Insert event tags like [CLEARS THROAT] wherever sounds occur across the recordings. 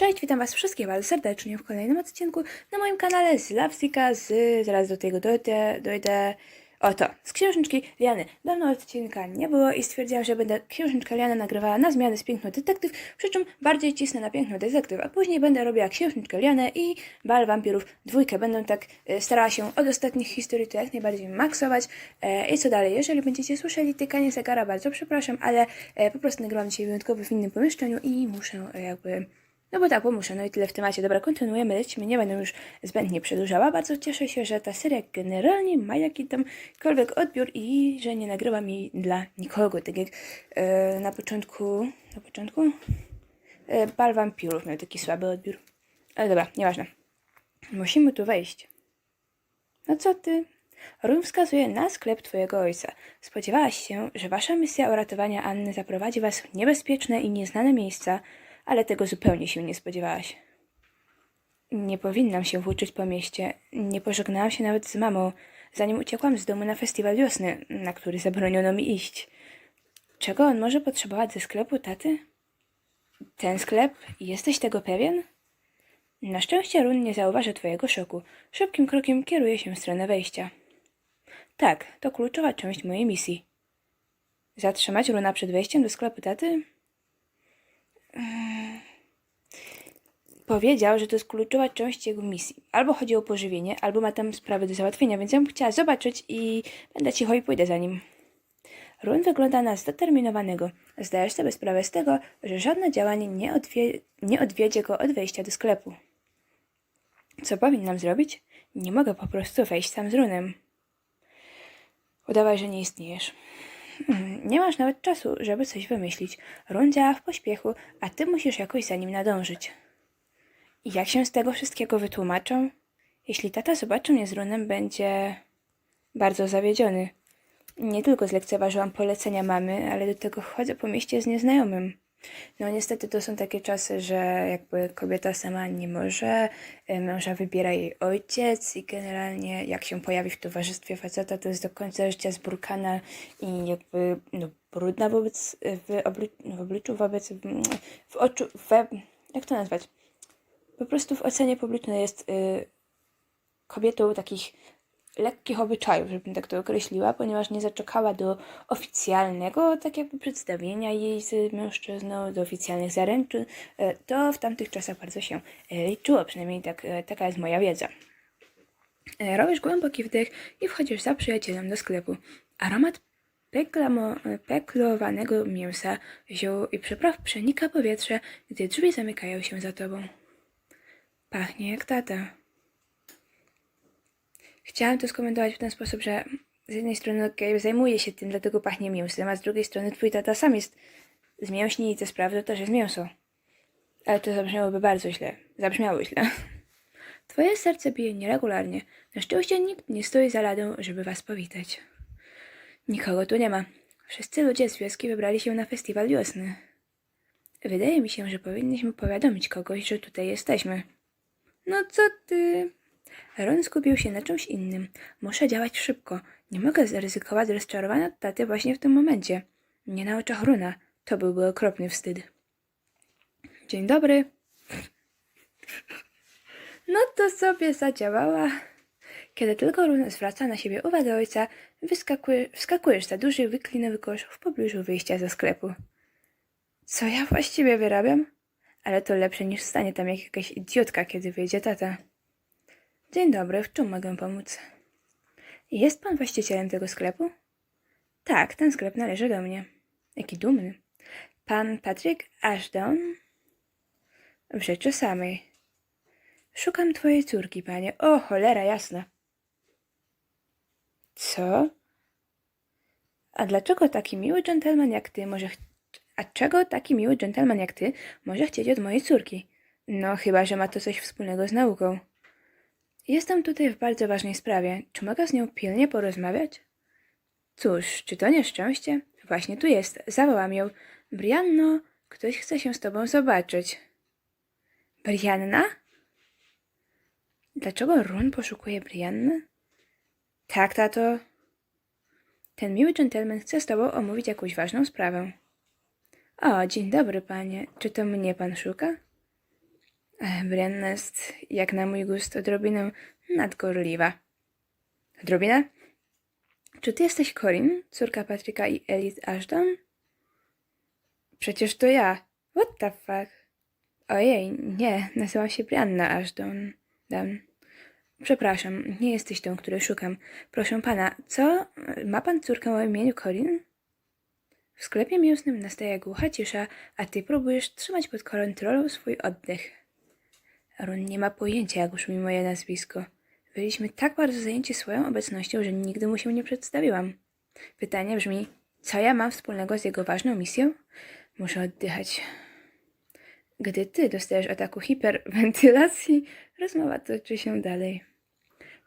Cześć, witam Was wszystkich bardzo serdecznie w kolejnym odcinku na moim kanale z Lapsika, z... zaraz do tego dojdę, dojdę... Oto, z księżniczki Liany. Dawno odcinka nie było i stwierdziłam, że będę księżniczkę Lianę nagrywała na zmianę z Piękno Detektyw, przy czym bardziej cisnę na Piękno Detektyw, a później będę robiła księżniczkę Lianę i Bal Wampirów dwójkę. Będę tak e, starała się od ostatnich historii to jak najbardziej maksować. E, I co dalej? Jeżeli będziecie słyszeli tykanie zegara, bardzo przepraszam, ale e, po prostu nagrywam dzisiaj wyjątkowo w innym pomieszczeniu i muszę e, jakby... No bo tak, bo muszę, no i tyle w temacie. Dobra, kontynuujemy, lecimy, nie będę już zbędnie przedłużała. Bardzo cieszę się, że ta seria generalnie ma jakiś tamkolwiek odbiór i że nie nagrywam jej dla nikogo, tak jak e, na początku, na początku e, Bal Wampirów miał taki słaby odbiór. Ale dobra, nieważne. Musimy tu wejść. No co ty? Run wskazuje na sklep twojego ojca. Spodziewałaś się, że wasza misja uratowania Anny zaprowadzi was w niebezpieczne i nieznane miejsca, ale tego zupełnie się nie spodziewałaś. Nie powinnam się włóczyć po mieście. Nie pożegnałam się nawet z mamą, zanim uciekłam z domu na festiwal wiosny, na który zabroniono mi iść. Czego on może potrzebować ze sklepu taty? Ten sklep? Jesteś tego pewien? Na szczęście Run nie zauważy twojego szoku. Szybkim krokiem kieruje się w stronę wejścia. Tak, to kluczowa część mojej misji. Zatrzymać Runa przed wejściem do sklepu taty? Powiedział, że to jest kluczowa część jego misji. Albo chodzi o pożywienie, albo ma tam sprawy do załatwienia, więc ja bym chciała zobaczyć i będę cicho i pójdę za nim. Run wygląda na zdeterminowanego. Zdajesz sobie sprawę z tego, że żadne działanie nie, odwie- nie odwiedzie go od wejścia do sklepu. Co powinnam zrobić? Nie mogę po prostu wejść sam z Runem. Udawaj, że nie istniejesz. Hmm, Nie masz nawet czasu, żeby coś wymyślić. Run działa w pośpiechu, a ty musisz jakoś za nim nadążyć. I jak się z tego wszystkiego wytłumaczą? Jeśli tata zobaczy mnie z Runem, będzie bardzo zawiedziony. Nie tylko zlekceważyłam polecenia mamy, ale do tego chodzę po mieście z nieznajomym. No niestety to są takie czasy, że jakby kobieta sama nie może, e, męża wybiera jej ojciec i generalnie jak się pojawi w towarzystwie faceta, to jest do końca życia zbrukana i jakby no, brudna wobec, w, obli, w obliczu wobec, w oczu, we, jak to nazwać? Po prostu w ocenie publicznej jest y, kobietą takich lekkich obyczajów, żebym tak to określiła, ponieważ nie zaczekała do oficjalnego tak jakby przedstawienia jej z mężczyzną, do oficjalnych zaręczyn. E, To w tamtych czasach bardzo się e, liczyło, przynajmniej tak, e, taka jest moja wiedza. Robisz głęboki wdech i wchodzisz za przyjacielem do sklepu. Aromat peklamo, peklowanego mięsa, ziół i przypraw przenika powietrze, gdy drzwi zamykają się za tobą. Pachnie jak tata. Chciałam to skomentować w ten sposób, że z jednej strony okej, zajmuje się tym, dlatego pachnie mięsem, a z drugiej strony twój tata sam jest z mięśni i to sprawy, to też jest mięso. Ale to zabrzmiałoby bardzo źle. Zabrzmiało źle. [LAUGHS] Twoje serce bije nieregularnie. Na szczęście nikt nie stoi za ladą, żeby was powitać. Nikogo tu nie ma. Wszyscy ludzie z wioski wybrali się na festiwal wiosny. Wydaje mi się, że powinniśmy powiadomić kogoś, że tutaj jesteśmy. No co ty? Ron skupił się na czymś innym. Muszę działać szybko. Nie mogę zaryzykować rozczarowania taty właśnie w tym momencie. Nie na oczach Runa. To byłby okropny wstyd. Dzień dobry. No to sobie zadziałała. Kiedy tylko Run zwraca na siebie uwagę ojca, wyskakuje, wskakujesz za duży, wyklinowy kosz w pobliżu wyjścia ze sklepu. Co ja właściwie wyrabiam? Ale to lepsze niż stanie tam jak jakaś idiotka, kiedy wyjdzie tata. Dzień dobry, w czym mogę pomóc? Jest pan właścicielem tego sklepu? Tak, ten sklep należy do mnie. Jaki dumny. Pan Patrick Ashdown? W rzeczy samej. Szukam twojej córki, panie. O, cholera jasna. Co? A dlaczego taki miły dżentelmen jak ty może... A czego taki miły dżentelmen jak ty może chcieć od mojej córki? No, chyba, że ma to coś wspólnego z nauką. Jestem tutaj w bardzo ważnej sprawie. Czy mogę z nią pilnie porozmawiać? Cóż, czy to nieszczęście? Właśnie tu jest. Zawołam ją. Brianno, ktoś chce się z tobą zobaczyć. Brianna? Dlaczego Run poszukuje Brianny? Tak, tato. Ten miły dżentelmen chce z tobą omówić jakąś ważną sprawę. O, dzień dobry, panie. Czy to mnie pan szuka? Brianna jest, jak na mój gust, odrobinę nadgorliwa. Odrobinę? Czy ty jesteś Corin, córka Patryka i Elis Ashton? Przecież to ja. What the fuck? Ojej, nie, nazywam się Brianna Ashton. Dan. Przepraszam, nie jesteś tą, której szukam. Proszę pana, co? Ma pan córkę o imieniu Corin? W sklepie mięsnym nastaje głucha cisza, a ty próbujesz trzymać pod kontrolą swój oddech. Ron nie ma pojęcia, jak brzmi moje nazwisko. Byliśmy tak bardzo zajęci swoją obecnością, że nigdy mu się nie przedstawiłam. Pytanie brzmi, co ja mam wspólnego z jego ważną misją? Muszę oddychać. Gdy ty dostajesz ataku hiperwentylacji, rozmowa toczy się dalej.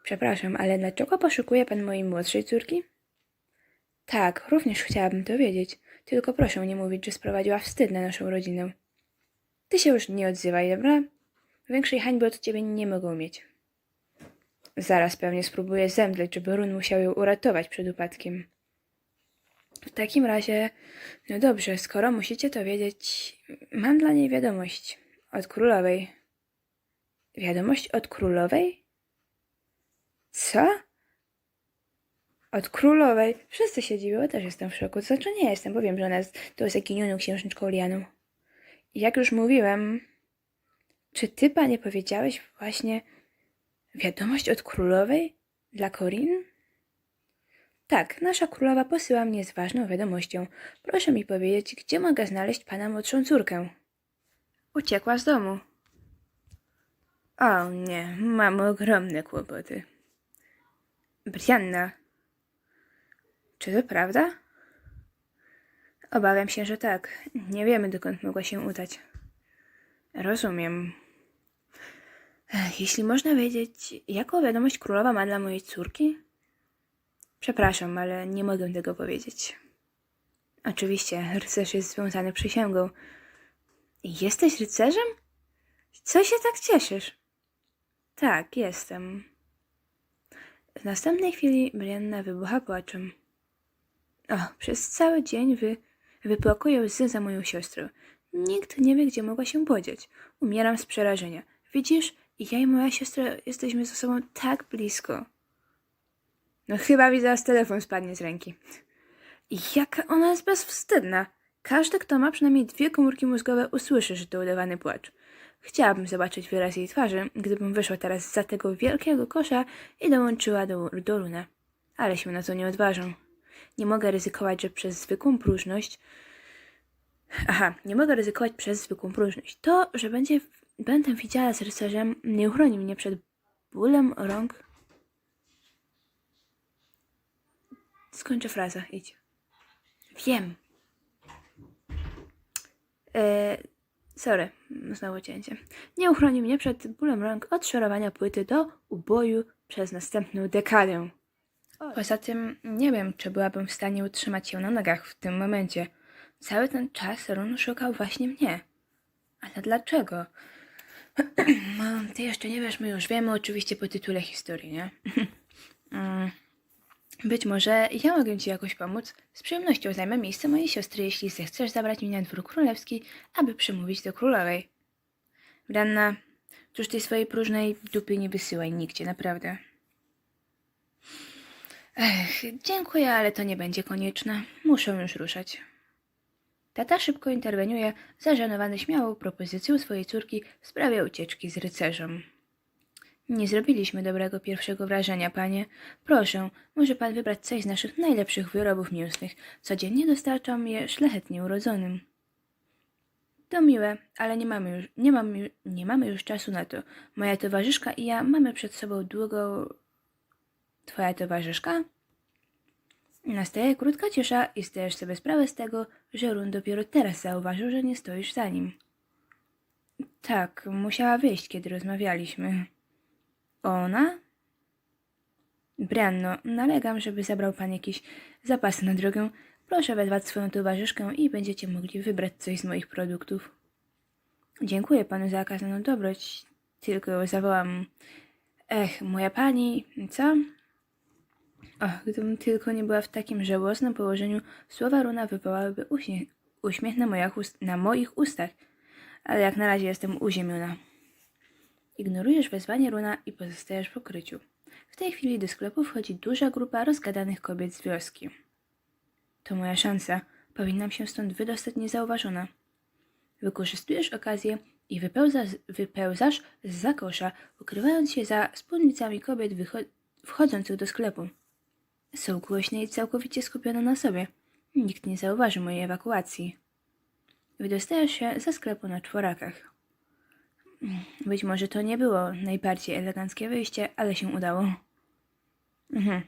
Przepraszam, ale dlaczego poszukuje pan mojej młodszej córki? Tak, również chciałabym to wiedzieć. Tylko proszę nie mówić, że sprowadziła wstyd na naszą rodzinę. Ty się już nie odzywaj, dobra? Większej hańby od ciebie nie mogą mieć. Zaraz pewnie spróbuję zemdleć, żeby Run musiał ją uratować przed upadkiem. W takim razie, no dobrze, skoro musicie to wiedzieć, mam dla niej wiadomość od królowej. Wiadomość od królowej? Co? Od królowej? Wszyscy się dziwią, też jestem w szoku. To znaczy nie jestem, bo wiem, że ona jest tą zaginioną księżniczką Lianą. Jak już mówiłem, czy ty, panie, powiedziałeś właśnie wiadomość od królowej dla Corin? Tak, nasza królowa posyła mnie z ważną wiadomością. Proszę mi powiedzieć, gdzie mogę znaleźć pana młodszą córkę? Uciekła z domu. O nie, mam ogromne kłopoty. Brianna. Czy to prawda? Obawiam się, że tak. Nie wiemy, dokąd mogła się udać. Rozumiem. Jeśli można wiedzieć, jaką wiadomość królowa ma dla mojej córki? Przepraszam, ale nie mogę tego powiedzieć. Oczywiście, rycerz jest związany przysięgą. Jesteś rycerzem? Co się tak cieszysz? Tak, jestem. W następnej chwili Brianna wybucha płaczem. O, przez cały dzień wy, wypłakuję łzy za moją siostrę. Nikt nie wie, gdzie mogła się podzieć. Umieram z przerażenia. Widzisz, ja i moja siostra jesteśmy ze sobą tak blisko. No chyba widzę, aż telefon spadnie z ręki. I jaka ona jest bezwstydna. Każdy, kto ma przynajmniej dwie komórki mózgowe, usłyszy, że to udawany płacz. Chciałabym zobaczyć wyraz jej twarzy, gdybym wyszła teraz za tego wielkiego kosza i dołączyła do, do Luna. Ale się na to nie odważę. Nie mogę ryzykować, że przez zwykłą próżność... Aha, nie mogę ryzykować przez zwykłą próżność. To, że będzie, będę widziała z rycerzem, nie uchroni mnie przed bólem rąk. Skończę frazę, idź. Wiem. E, sorry, znowu cięcie. Nie uchroni mnie przed bólem rąk od szorowania płyty do uboju przez następną dekadę. Poza tym nie wiem, czy byłabym w stanie utrzymać się na nogach w tym momencie. Cały ten czas Run szukał właśnie mnie. Ale dlaczego? [CLEARS THROAT] Ty jeszcze nie wiesz, my już wiemy oczywiście po tytule historii, nie? [CLEARS THROAT] Mm. Być może ja mogę ci jakoś pomóc. Z przyjemnością zajmę miejsce mojej siostry, jeśli zechcesz zabrać mnie na dwór królewski, aby przemówić do królowej. Branna, cóż tej swojej próżnej dupy nie wysyłaj nigdzie, naprawdę. Ech, dziękuję, ale to nie będzie konieczne. Muszę już ruszać. Tata szybko interweniuje, zażenowany śmiałą propozycją swojej córki w sprawie ucieczki z rycerzem. Nie zrobiliśmy dobrego pierwszego wrażenia, panie. Proszę, może pan wybrać coś z naszych najlepszych wyrobów mięsnych. Codziennie dostarczam je szlachetnie urodzonym. To miłe, ale nie mamy już, nie mamy, ju- nie mamy już czasu na to. Moja towarzyszka i ja mamy przed sobą długą... Twoja towarzyszka? Nastaje krótka cisza i zdajesz sobie sprawę z tego, że Run dopiero teraz zauważył, że nie stoisz za nim. Tak, musiała wyjść, kiedy rozmawialiśmy. Ona? Brianno, nalegam, żeby zabrał pan jakieś zapasy na drogę. Proszę wezwać swoją towarzyszkę i będziecie mogli wybrać coś z moich produktów. Dziękuję panu za okazaną dobroć, tylko zawołam... Ech, moja pani, co? Och, gdybym tylko nie była w takim żałosnym położeniu, słowa Runa wywołałyby uśmiech, uśmiech na, moich ust, na moich ustach, ale jak na razie jestem uziemiona. Ignorujesz wezwanie Runa i pozostajesz w ukryciu. W tej chwili do sklepu wchodzi duża grupa rozgadanych kobiet z wioski. To moja szansa. Powinnam się stąd wydostać niezauważona. Wykorzystujesz okazję i wypełzasz, wypełzasz z zakosza, ukrywając się za spódnicami kobiet wycho- wchodzących do sklepu. Są głośne i całkowicie skupione na sobie. Nikt nie zauważy mojej ewakuacji. Wydostajesz się ze sklepu na czworakach. Być może to nie było najbardziej eleganckie wyjście, ale się udało. Mhm.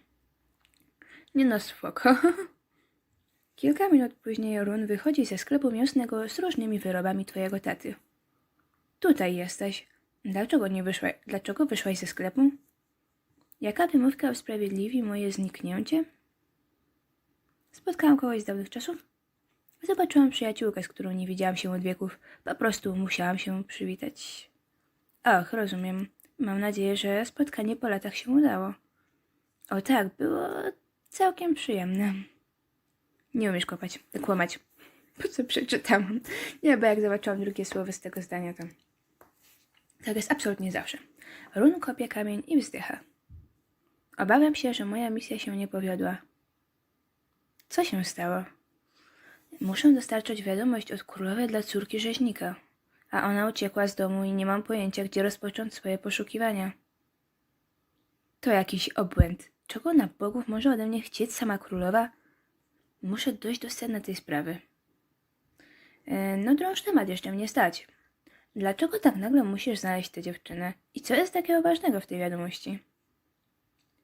Nie no, spoko. [LAUGHS] Kilka minut później Run wychodzi ze sklepu mięsnego z różnymi wyrobami twojego taty. Tutaj jesteś. Dlaczego nie wyszłaś? Dlaczego wyszłaś ze sklepu? Jaka wymówka usprawiedliwi moje zniknięcie? Spotkałam kogoś z dawnych czasów. Zobaczyłam przyjaciółkę, z którą nie widziałam się od wieków. Po prostu musiałam się przywitać. Och, rozumiem. Mam nadzieję, że spotkanie po latach się udało. O tak, było całkiem przyjemne. Nie umiesz kopać, kłamać. Po co przeczytałam? Nie, bo jak zobaczyłam drugie słowo z tego zdania, to... Tak jest absolutnie zawsze. Run kopie kamień i wzdycha. Obawiam się, że moja misja się nie powiodła. Co się stało? Muszę dostarczyć wiadomość od królowej dla córki rzeźnika, a ona uciekła z domu i nie mam pojęcia, gdzie rozpocząć swoje poszukiwania. To jakiś obłęd. Czego na bogów może ode mnie chcieć sama królowa? Muszę dojść do sedna tej sprawy. E, no drąż temat jeszcze mnie stać. Dlaczego tak nagle musisz znaleźć tę dziewczynę? I co jest takiego ważnego w tej wiadomości?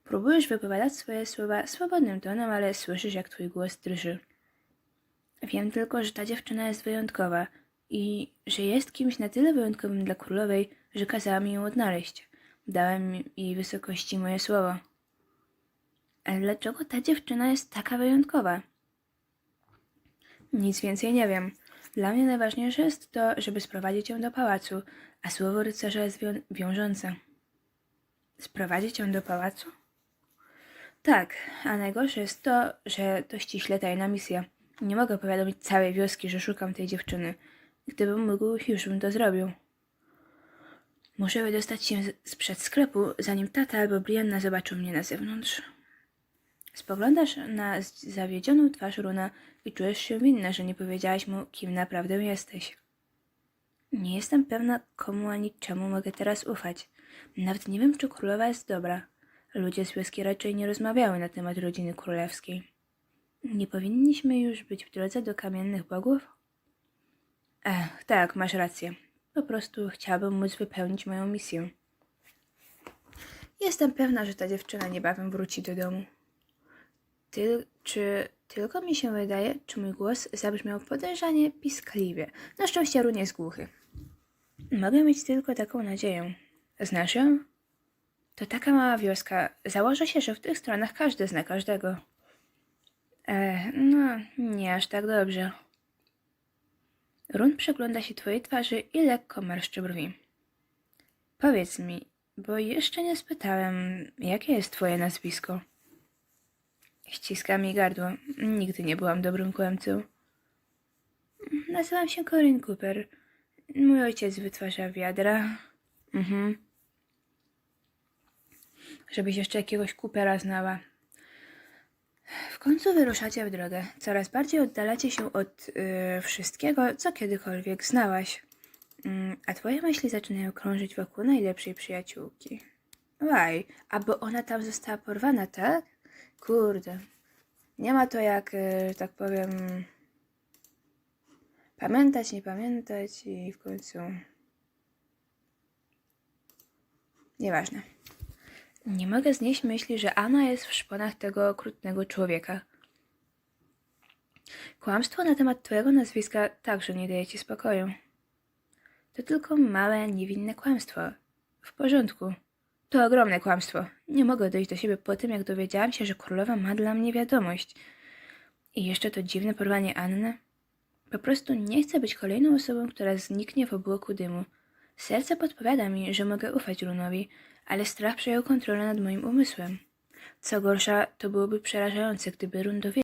Próbujesz wypowiadać swoje słowa swobodnym tonem, ale słyszysz, jak twój głos drży. Wiem tylko, że ta dziewczyna jest wyjątkowa i że jest kimś na tyle wyjątkowym dla królowej, że kazała mi ją odnaleźć. Dałem jej wysokości moje słowo. Ale dlaczego ta dziewczyna jest taka wyjątkowa? Nic więcej nie wiem. Dla mnie najważniejsze jest to, żeby sprowadzić ją do pałacu, a słowo rycerza jest wią- wiążące. Sprowadzić ją do pałacu? Tak, a najgorsze jest to, że to ściśle tajna misja. Nie mogę powiadomić całej wioski, że szukam tej dziewczyny. Gdybym mógł, już bym to zrobił. Muszę wydostać się sprzed sklepu, zanim tata albo Brianna zobaczą mnie na zewnątrz. Spoglądasz na zawiedzioną twarz Runa i czujesz się winna, że nie powiedziałaś mu, kim naprawdę jesteś. Nie jestem pewna, komu ani czemu mogę teraz ufać. Nawet nie wiem, czy królowa jest dobra. Ludzie z wioski raczej nie rozmawiały na temat rodziny królewskiej. Nie powinniśmy już być w drodze do kamiennych bogów? Ech, tak, masz rację. Po prostu chciałabym móc wypełnić moją misję. Jestem pewna, że ta dziewczyna niebawem wróci do domu. Ty, czy tylko mi się wydaje, czy mój głos zabrzmiał podejrzanie piskliwie? Na szczęście Run jest głuchy. Mogę mieć tylko taką nadzieję. Znasz ją? To taka mała wioska. Założę się, że w tych stronach każdy zna każdego. E, no, nie aż tak dobrze. Run przygląda się twojej twarzy i lekko marszczy brwi. Powiedz mi, bo jeszcze nie spytałem, jakie jest twoje nazwisko? Ściska mi gardło. Nigdy nie byłam dobrym kłamcą. Nazywam się Corinne Cooper. Mój ojciec wytwarza wiadra. Mhm. Żebyś jeszcze jakiegoś Coopera znała. W końcu wyruszacie w drogę. Coraz bardziej oddalacie się od y, wszystkiego, co kiedykolwiek znałaś. Mm, a twoje myśli zaczynają krążyć wokół najlepszej przyjaciółki. Łaj, a bo ona tam została porwana, tak? Kurde. Nie ma to jak, y, tak powiem, pamiętać, nie pamiętać i w końcu... Nieważne. Nie mogę znieść myśli, że Anna jest w szponach tego okrutnego człowieka. Kłamstwo na temat twojego nazwiska także nie daje ci spokoju. To tylko małe, niewinne kłamstwo. W porządku. To ogromne kłamstwo. Nie mogę dojść do siebie po tym, jak dowiedziałam się, że królowa ma dla mnie wiadomość. I jeszcze to dziwne porwanie Anny. Po prostu nie chcę być kolejną osobą, która zniknie w obłoku dymu. Serce podpowiada mi, że mogę ufać Runowi, ale strach przejął kontrolę nad moim umysłem. Co gorsza, to byłoby przerażające, gdyby Run dowiedział